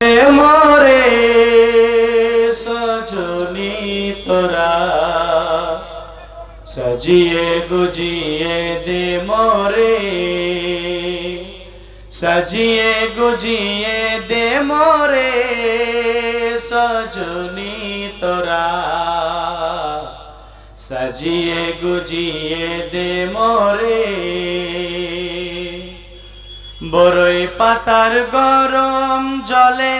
মরে সজনি তোরা, সজিয়ে গুজিয়ে দে মরে, সজিয়ে গুজিয়ে দে মরে সজনি তোরা, সজিয়ে গুজিয়ে দে মরে। বড়ই পাতার গরম জলে,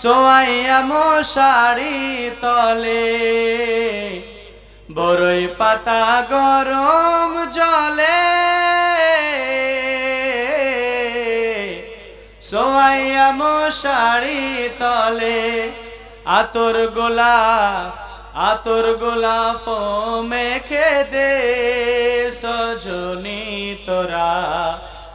সোয়াইয়া মশারি তলে। বড়ই পাতা গরম জলে, সোয়াইয়া মশারি তলে। আতর গোলা আতর গোলাপ মেখে দে সজনী তোরা।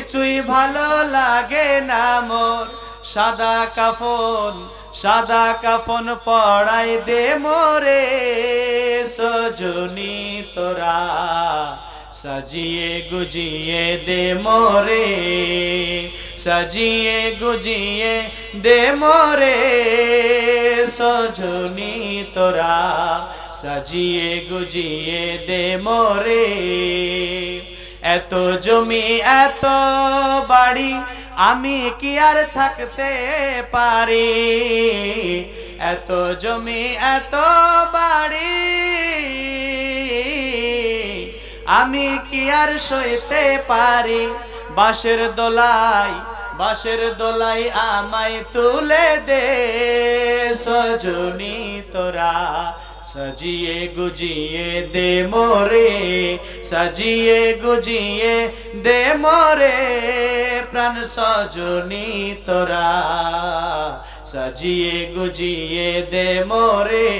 কিছুই ভালো লাগে না মোর। সাদা কাফন সাদা কাফন পড়াই দে মোরে। সজনি তোরা সাজিয়ে গুজিয়ে দে মোরে। সাজিয়ে গুজিয়ে দে মোরে। সজনি তোরা সাজিয়ে গুজিয়ে দে মোরে। এত জমি, এত বাড়ি, আমি কি আর থাকতে পারি? এত জমি, এত বাড়ি, আমি কি আর সইতে পারি? বাঁশের দোলাই বাঁশের দোলাই আমায় তুলে দে সজনী তোরা। সাজিয়ে গুজিয়ে দে মোরে, সাজিয়ে গুজিয়ে দে মোরে, প্রাণ সজনি তোরা। সাজিয়ে গুজিয়ে দে মোরে।